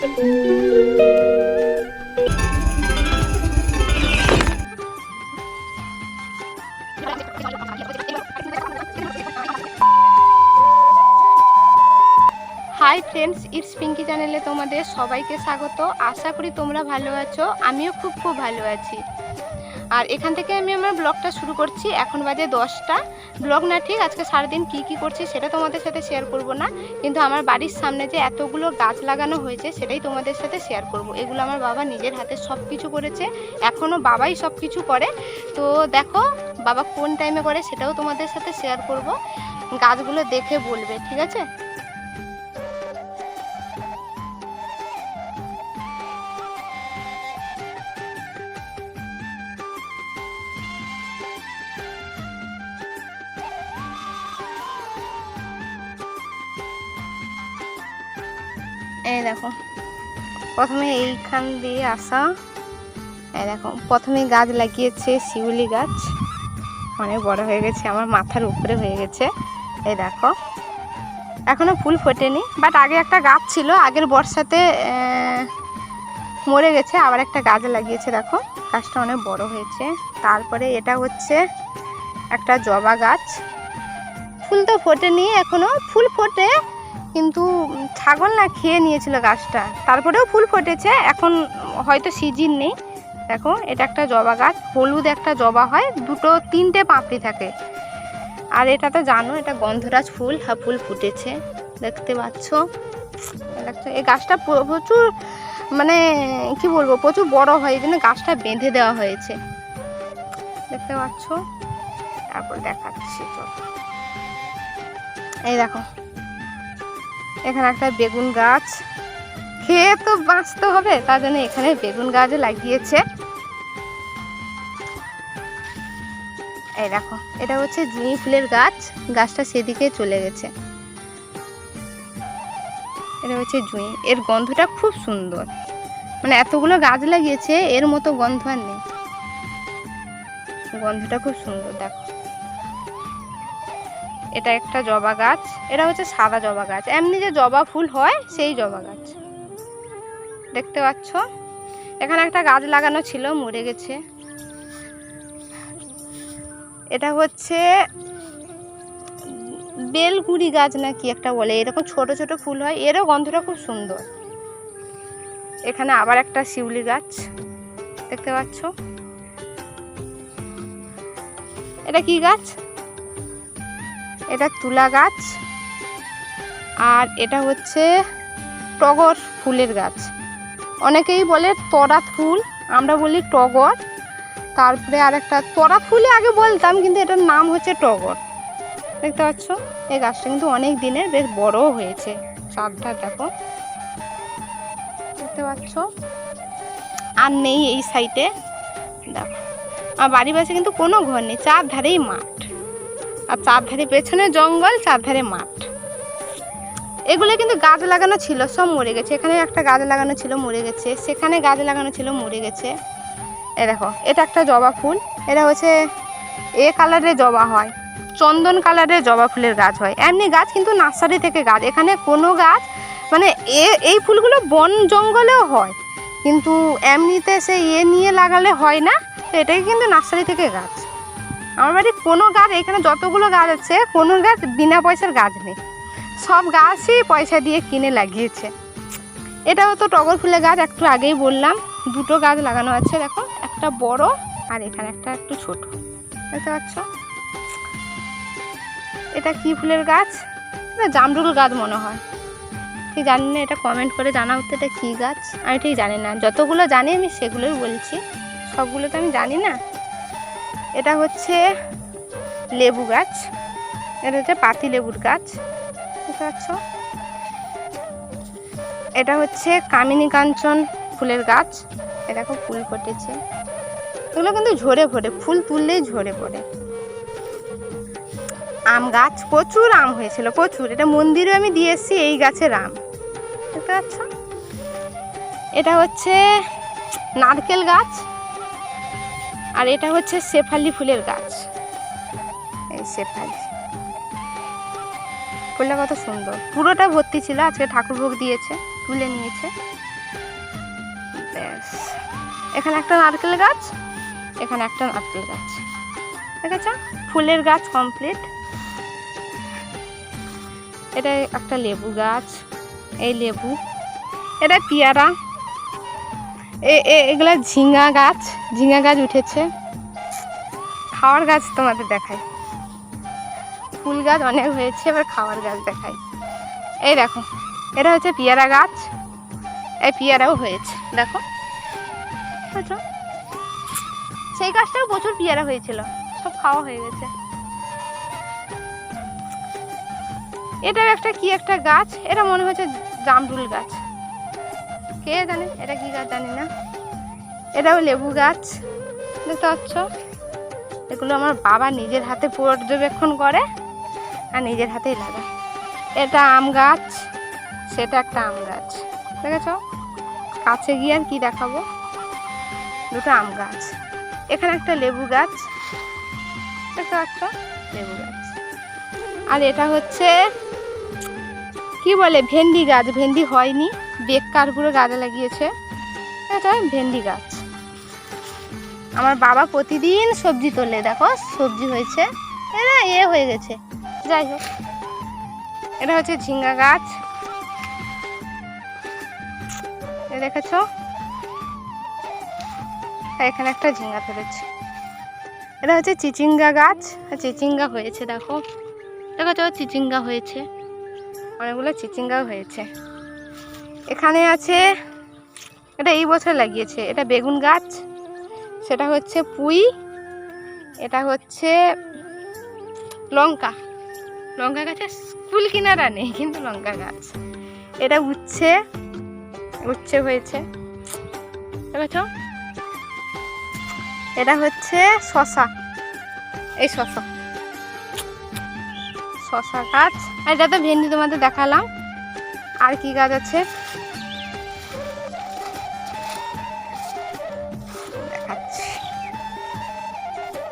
Hi friends it's Pinki চ্যানেলে তোমাদের সবাইকে স্বাগত। আশা করি তোমরা ভালো আছো। আমিও খুব খুব ভালো আছি। আর এখান থেকে আমি আমার ব্লগটা শুরু করছি। এখন বাজে দশটা। ব্লগ না, ঠিক আজকে সারাদিন কি কি করছি সেটা তোমাদের সাথে শেয়ার করব না। কিন্তু আমার বাড়ির সামনে যে এতগুলো গাছ লাগানো হয়েছে সেটাই তোমাদের সাথে শেয়ার করব। এগুলো আমার বাবা নিজের হাতে সব কিছু করেছে। এখনও বাবাই সব কিছু করে। তো দেখো, বাবা কোন টাইমে করে সেটাও তোমাদের সাথে শেয়ার করব। গাছগুলো দেখে বলবে, ঠিক আছে? এই দেখো। প্রথমে এইখান দিয়ে আসা। এই দেখো, প্রথমে গাছ লাগিয়েছে শিউলি গাছ। অনেক বড় হয়ে গেছে, আমার মাথার উপরে হয়ে গেছে। এই দেখো। এখনও ফুল ফোটেনি বাট আগে একটা গাছ ছিল, আগের বর্ষাতে মরে গেছে, আবার একটা গাছ লাগিয়েছে, দেখো। গাছটা অনেক বড় হয়েছে। তারপরে এটা হচ্ছে একটা জবা গাছ। ফুল তো ফোটেনি এখনও, ফুল ফোটে। কিন্তু ছাগল না খেয়ে নিয়েছিল গাছটা। তারপরেও ফুল ফুটেছে, এখন হয়তো সিজিন নেই। দেখো, এটা একটা জবা গাছ, হলুদ একটা জবা হয়, দুটো তিনটে পাপড়ি থাকে। আর এটা তো জানো, এটা গন্ধরাজ ফুল হ্যাঁ ফুল ফুটেছে। দেখতে পাচ্ছ? এই গাছটা প্রচুর মানে কি বলব, প্রচুর বড় হয়, এই জন্য গাছটা বেঁধে দেওয়া হয়েছে। দেখতে পাচ্ছ? তারপর দেখাচ্ছি এই দেখো এখানে একটা বেগুন গাছ। খেয়ে তো বাঁচতে হবে, তার জন্য এখানে বেগুন গাছ লাগিয়েছে। এই দেখো, এটা হচ্ছে জুঁই ফুলের গাছ, গাছটা সেদিকে চলে গেছে। এটা হচ্ছে জুঁই, এর গন্ধটা খুব সুন্দর। মানে এতগুলো গাছ লাগিয়েছে, এর মতো গন্ধ আর নেই। গন্ধটা খুব সুন্দর, দেখো। এটা একটা জবা গাছ, এটা হচ্ছে সাদা জবা গাছ। এমনি যে জবা ফুল হয়, সেই জবা গাছ। দেখতে পাচ্ছ? এখানে একটা গাছ লাগানো ছিল, মরে গেছে। এটা হচ্ছে বেলগুড়ি গাছ না কি একটা বলে, এরকম ছোট ছোট ফুল হয়, এরও গন্ধটা খুব সুন্দর। এখানে আবার একটা শিউলি গাছ, দেখতে পাচ্ছ? এটা কি গাছ? এটা তুলা গাছ। আর এটা হচ্ছে টগর ফুলের গাছ। অনেকেই বলে তরা ফুল, আমরা বলি টগর। তারপরে আর একটা তরা ফুলই আগে বলতাম, কিন্তু এটার নাম হচ্ছে টগর। দেখতে পাচ্ছ? এই গাছটা কিন্তু অনেক দিনের বেশ বড়ও হয়েছে। চারটা দেখো। দেখতে পাচ্ছ? আর নেই এই সাইডে। দেখো। আমার বাড়ির পাশে কিন্তু কোনো ঘর নেই চার ধারেই মাঠ। আর চারধারে পেছনে জঙ্গল চারধারে মাঠ। এগুলো কিন্তু গাছ লাগানো ছিল, সব মরে গেছে। এখানে একটা গাছ লাগানো ছিল, মরে গেছে। সেখানে গাছ লাগানো ছিল, মরে গেছে। এ দেখো, এটা একটা জবা ফুল। এটা হচ্ছে এ কালারের জবা হয়। চন্দন কালারের জবা ফুলের গাছ হয়। এমনি গাছ কিন্তু নার্সারি থেকে গাছ। এখানে কোনো গাছ মানে এ, এই ফুলগুলো বন জঙ্গলেও হয়। কিন্তু এমনিতে সে এ নিয়ে লাগালে হয় না। তো এটাই কিন্তু নার্সারি থেকে গাছ। আমার বাড়ির কোনো গাছ, এখানে যতগুলো গাছ আছে, কোনো গাছ বিনা পয়সার গাছ নেই। সব গাছই পয়সা দিয়ে কিনে লাগিয়েছে। এটাও তো টগর ফুলের গাছ, একটু আগেই বললাম। দুটো গাছ লাগানো আছে, দেখো, একটা বড় আর এখানে একটা একটু ছোট। দেখতে পাচ্ছ? এটা কি ফুলের গাছ? এটা জামরুল গাছ মনে হয়। ঠিক জানি না, এটা কমেন্ট করে জানাও তো এটা কী গাছ। আমি ঠিক জানি না। যতগুলো জানি আমি সেগুলোই বলছি। সবগুলো তো আমি জানি না। এটা হচ্ছে লেবু গাছ। এটা হচ্ছে পাতি লেবুর গাছ। বুঝতে পারছ এটা হচ্ছে কামিনী কাঞ্চন ফুলের গাছ। এ দেখো ফুল ফুটেছে। এগুলো কিন্তু ঝরে পড়ে ফুল তুললেই ঝরে পড়ে। আম গাছ, প্রচুর আম হয়েছিল, প্রচুর। এটা মন্দিরে আমি দিয়ে এসেছি, এই গাছের আম বুঝতে পারছ এটা হচ্ছে নারকেল গাছ। আর এটা হচ্ছে শেফালি ফুলের গাছ। এই শেফালি। ফুলটা কত সুন্দর। পুরোটা ভর্তি ছিল আজকে ঠাকুর ভোগ দিয়েছে তুলে নিয়েছে। ব্যাস। এখানে একটা নারকেল গাছ এখানে একটা নারকেল গাছ। ঠিক আছে ফুলের গাছ কমপ্লিট এটা একটা লেবু গাছ এই লেবু। এটা পেয়ারা। এগুলা ঝিঙা গাছ ঝিঙা গাছ উঠেছে। খাওয়ার গাছ তোমাদের দেখায় ফুল গাছ অনেক হয়েছে, এবার খাওয়ার গাছ দেখায় এই দেখো, এটা হচ্ছে পেয়ারা গাছ। এই পেয়ারাও হয়েছে, দেখো? সেই গাছটাও প্রচুর পেয়ারা হয়েছিল, সব খাওয়া হয়ে গেছে। এটা একটা কি একটা গাছ? এটা মনে হচ্ছে জামরুল গাছ। কে জানে? এটা কি গাছ জানি না। এটাও লেবু গাছ। দেখতে পাচ্ছ? এগুলো আমার বাবা নিজের হাতে পর্যবেক্ষণ করে আর নিজের হাতেই লাগায়। এটা আম গাছ, সেটা একটা আম গাছ। দেখেছ? কাছে গিয়ে আর কি দেখাবো? দুটো আম গাছ। এখানে একটা লেবু গাছ। দেখতে পাচ্ছ? লেবু গাছ। আর এটা হচ্ছে, কি বলে, ভেন্ডি গাছ। ভেন্ডি হয়নি। বেকার পুরো গাছে লাগিয়েছে। এটা ভেন্ডি গাছ। আমার বাবা প্রতিদিন সবজি তোলে, দেখো, সবজি হয়েছে। এটা এ হয়ে গেছে। যাই হোক, এটা হচ্ছে ঝিঙ্গা গাছ। দেখেছ? এখানে একটা ঝিঙ্গা ধরেছে। এটা হচ্ছে চিচিঙ্গা গাছ। চিচিঙ্গা হয়েছে, দেখো। দেখেছ? চিচিঙ্গা হয়েছে। অনেকগুলো চিচিঙ্গাও হয়েছে। এখানে আছে, এটা এই বছর লাগিয়েছে, এটা বেগুন গাছ, সেটা হচ্ছে পুঁই, এটা হচ্ছে লঙ্কা। লঙ্কা গাছে স্কুল কিনারা নেই, কিন্তু লঙ্কা গাছ। এটা উচ্ছে উচ্ছে হয়েছে। এটা হচ্ছে শশা, এই শশা। শশা গাছ। আর এটা তো ভেন্ডি তোমাদের দেখালাম। আর কি গাছ আছে?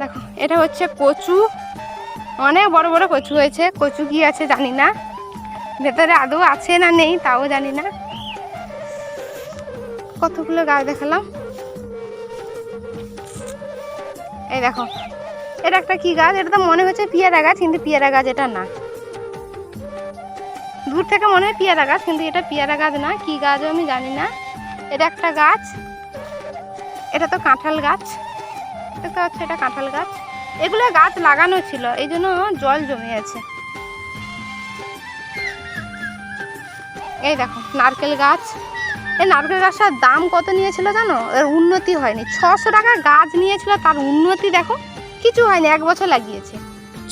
দেখো, এটা হচ্ছে কচু। অনেক বড় বড় কচু হয়েছে। কচু কি আছে জানি না। ভেতরে আদৌ আছে না নেই, তাও জানি না। কতগুলো গাছ দেখালাম। এই দেখো, এটা একটা কি গাছ? এটা তো মনে হচ্ছে পিয়ারা গাছ, কিন্তু পিয়ারা গাছ এটা না। দূর থেকে মনে হয় পিয়ারা গাছ, কিন্তু এটা পিয়ারা গাছ না। কি গাছও আমি জানি না। এটা একটা গাছ। এটা তো কাঁঠাল গাছ। দেখতে পাচ্ছ এটা কাঁঠাল গাছ। এগুলো গাছ লাগানো ছিল, এই জন্য জল জমে আছে। এই দেখো, নারকেল গাছ। এই নারকেল গাছটার দাম কত নিয়েছিল জানো? এর উন্নতি হয়নি। ছশো টাকা গাছ নিয়েছিল, তার উন্নতি দেখো, কিছু হয়নি, এক বছর লাগিয়েছে।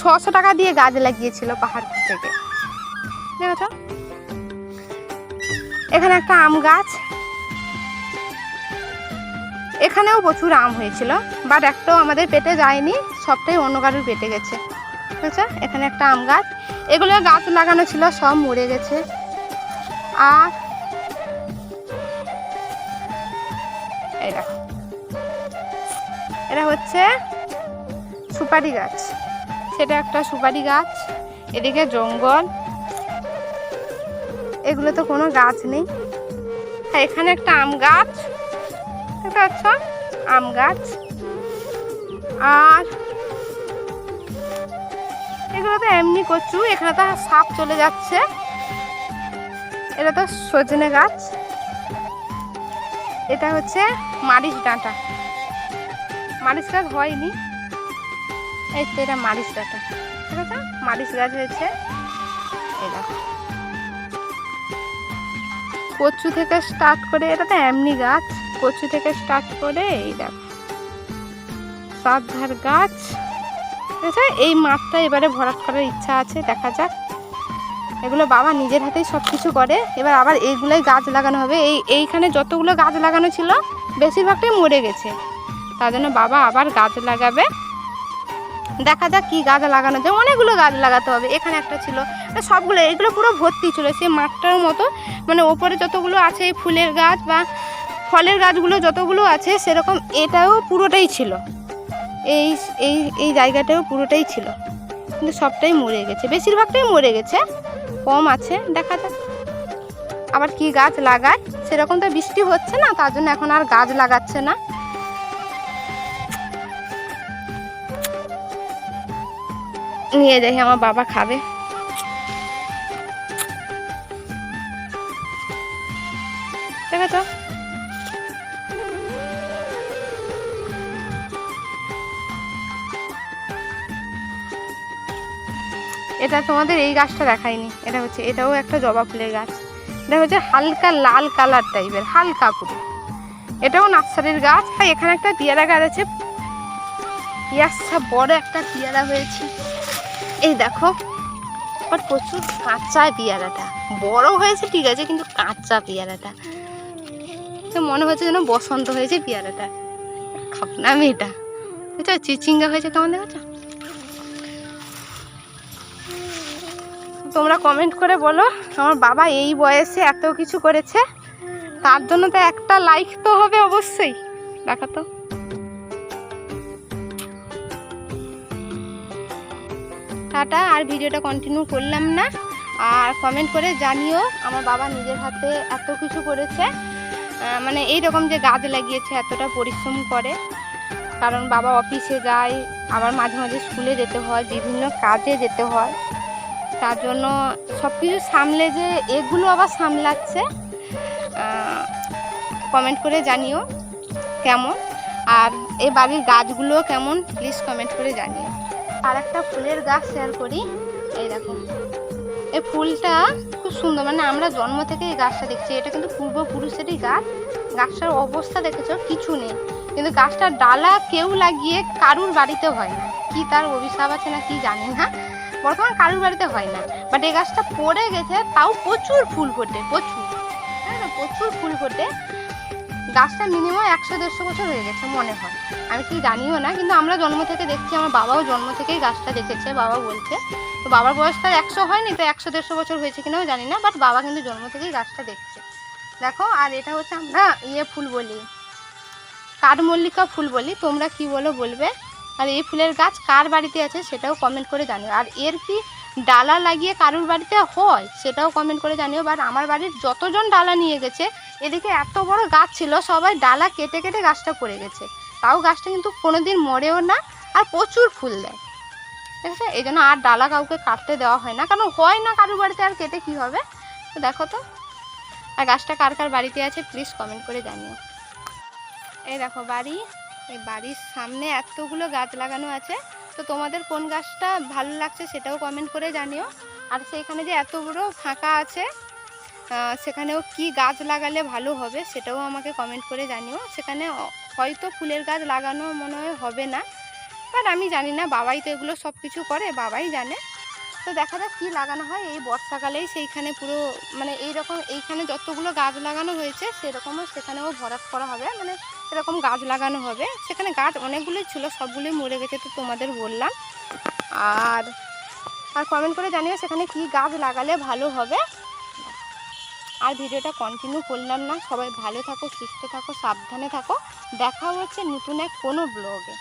ছশো টাকা দিয়ে গাছ লাগিয়েছিল পাহাড় থেকে। দেখেছ? এখানে একটা আম গাছ। এখানেও প্রচুর আম হয়েছিল বাট একটাও আমাদের পেটে যায়নি, সবটাই অন্য কারোর পেটে গেছে। ঠিক এখানে একটা আম গাছ। এগুলো গাছ লাগানো ছিল, সব মরে গেছে। আর এই এটা হচ্ছে সুপারি গাছ। সেটা একটা সুপারি গাছ। এদিকে জঙ্গল। এগুলো তো কোনো গাছ নেই। হ্যাঁ এখানে একটা আম গাছ। দেখতে পাচ্ছ? আম গাছ। আর এগুলো তো এমনি কচু, এখানে তো সাপ চলে যাচ্ছে। এটা তো সজনে গাছ। এটা হচ্ছে মারিচ ডাঁটা। মারিচ গাছ হয়নি। এই তো এটা মারিচ ডাঁটা। ঠিক আছে? মারিচ গাছ হয়েছে। দেখো। কচু থেকে স্টার্ট করে, এটা তো এমনি গাছ। কচু থেকে স্টার্ট করে এই দেখো। সাতধার গাছ। আচ্ছা এই মাঠটা এবারে ভরাট করার ইচ্ছা আছে, দেখা যাক। এগুলো বাবা নিজের হাতেই সব কিছু করে। এবার আবার এইগুলোই গাছ লাগানো হবে। এই, এইখানে যতগুলো গাছ লাগানো ছিল, বেশিরভাগটাই মরে গেছে। তার জন্য বাবা আবার গাছ লাগাবে। দেখা যাক কি গাছ লাগানো যায়। অনেকগুলো গাছ লাগাতে হবে। এখানে একটা ছিল। সবগুলো, এগুলো পুরো ভর্তি ছিল। সেই মাঠটার মতো মানে ওপরে যতগুলো আছে ফুলের গাছ বা ফলের গাছগুলো যতগুলো আছে, সেরকম এটাও পুরোটাই ছিল। এই এই এই জায়গাটাও পুরোটাই ছিল। কিন্তু সবটাই মরে গেছে। বেশিরভাগটাই মরে গেছে। কম আছে, দেখা যাক। আবার কি গাছ লাগায়? সেরকম তো বৃষ্টি হচ্ছে না, তার জন্য এখন আর গাছ লাগাচ্ছে না। নিয়ে যাই, আমার বাবা খাবে। এটা তোমাদের এই গাছটা দেখায়নি। এটা হচ্ছে এটাও একটা জবা ফুলের গাছ। এটা হচ্ছে হালকা লাল কালার টাইপের, হালকা পুরো এটাও নার্সারির গাছ। আর এখানে একটা পেয়ারা গাছ আছে। পিয়াসটা বড় একটা পেয়ারা হয়েছে। এই দেখো আর প্রচুর কাঁচা পেয়ারাটা। বড় হয়েছে, ঠিক আছে, কিন্তু কাঁচা পেয়ারাটা। তো মনে হচ্ছে যেন বসন্ত হয়েছে পেয়ারাটা। খাব না বুঝছ চিচিঙ্গা হয়েছে কেমন দেখেছ তোমরা কমেন্ট করে বলো, আমার বাবা এই বয়সে এত কিছু করেছে। তার জন্য তো একটা লাইক তো হবে অবশ্যই। দেখা তো। টাটা, আর ভিডিওটা কন্টিনিউ করলাম না। আর কমেন্ট করে জানিও, আমার বাবা নিজের হাতে এত কিছু করেছে। মানে এই রকম যে গাছ লাগিয়েছে, এতটা পরিশ্রম করে। কারণ বাবা অফিসে যায়, আবার মাঝে মাঝে স্কুলে যেতে হয়, বিভিন্ন কাজে যেতে হয়। তার জন্য সব কিছু সামলে যে এগুলো আবার সামলাচ্ছে কমেন্ট করে জানিও কেমন। আর এ বাড়ির গাছগুলো কেমন প্লিজ কমেন্ট করে জানিও। আর একটা ফুলের গাছ শেয়ার করি, এই দেখো। এই ফুলটা খুব সুন্দর মানে আমরা জন্ম থেকে এই গাছটা দেখছি। এটা কিন্তু পূর্বপুরুষেরই গাছ। গাছটার অবস্থা দেখেছ? কিছু নেই। কিন্তু গাছটার ডালা কেউ লাগিয়ে কারুর বাড়িতে হয় না। কি তার অভিশাপ আছে না কি জানি না। বর্তমান কারুর বাড়িতে হয় না। বাট এই গাছটা পড়ে গেছে, তাও প্রচুর ফুল ফোটে, প্রচুর। হ্যাঁ প্রচুর ফুল ফোটে। গাছটা মিনিমাম একশো, দেড়শো বছর হয়ে গেছে মনে হয়। আমি কি জানিও না, কিন্তু আমরা জন্ম থেকে দেখছি, আমার বাবাও জন্ম থেকেই গাছটা দেখেছে, বাবা বলছে। তো বাবার বয়সটা একশো হয়নি, তো একশো, দেড়শো বছর হয়েছে কিনাও জানি না বাট বাবা কিন্তু জন্ম থেকেই গাছটা দেখছে। দেখো, আর এটা হচ্ছে আমরা ইয়ে ফুল বলি, কাঠমল্লিকা ফুল বলি, তোমরা কি বলো বলবে? আর এই ফুলের গাছ কার বাড়িতে আছে সেটাও কমেন্ট করে জানিও। আর এর কি ডালা লাগিয়ে কারুর বাড়িতে হয় সেটাও কমেন্ট করে জানিও। বাট আমার বাড়ির যতজন ডালা নিয়ে গেছে, এদিকে এত বড় গাছ ছিল, সবাই ডালা কেটে কেটে গাছটা পড়ে গেছে। তাও গাছটা কিন্তু কোনোদিন মরেও না আর প্রচুর ফুল দেয়। ঠিক আছে? এই জন্য আর ডালা কাউকে কাটতে দেওয়া হয় না। কারণ হয় না কারুর বাড়িতে আর কেটে কি হবে? তো দেখো তো। আর গাছটা কার কার বাড়িতে আছে প্লিজ কমেন্ট করে জানিও। এই দেখো বাড়ি। এই বাড়ির সামনে এতগুলো গাছ লাগানো আছে। তো তোমাদের কোন গাছটা ভালো লাগছে সেটাও কমেন্ট করে জানিও। আর সেইখানে যে এত বড় ফাঁকা আছে সেখানেও কি গাছ লাগালে ভালো হবে সেটাও আমাকে কমেন্ট করে জানিও। সেখানে হয়তো ফুলের গাছ লাগানো মনে হয় হবে না। বাট আমি জানি না, বাবাই তো এগুলো সব কিছু করে, বাবাই জানে। তো দেখা যাক কী লাগানো হয়। এই বর্ষাকালেই সেইখানে পুরো মানে এই রকম এইখানে যতগুলো গাছ লাগানো হয়েছে, সেরকমও সেখানেও ভরাট করা হবে। মানে এরকম গাছ লাগানো হবে, সেখানে গাছ অনেকগুলোই ছিল, সবগুলোই মরে গেছে তো তোমাদের বললাম। আর আর কমেন্ট করে জানিও সেখানে কি গাছ লাগালে ভালো হবে। আর ভিডিওটা কন্টিনিউ করলাম না। সবাই ভালো থাকো, সুস্থ থাকো, সাবধানে থাকো। দেখা হচ্ছে নতুন এক কোনো ব্লগে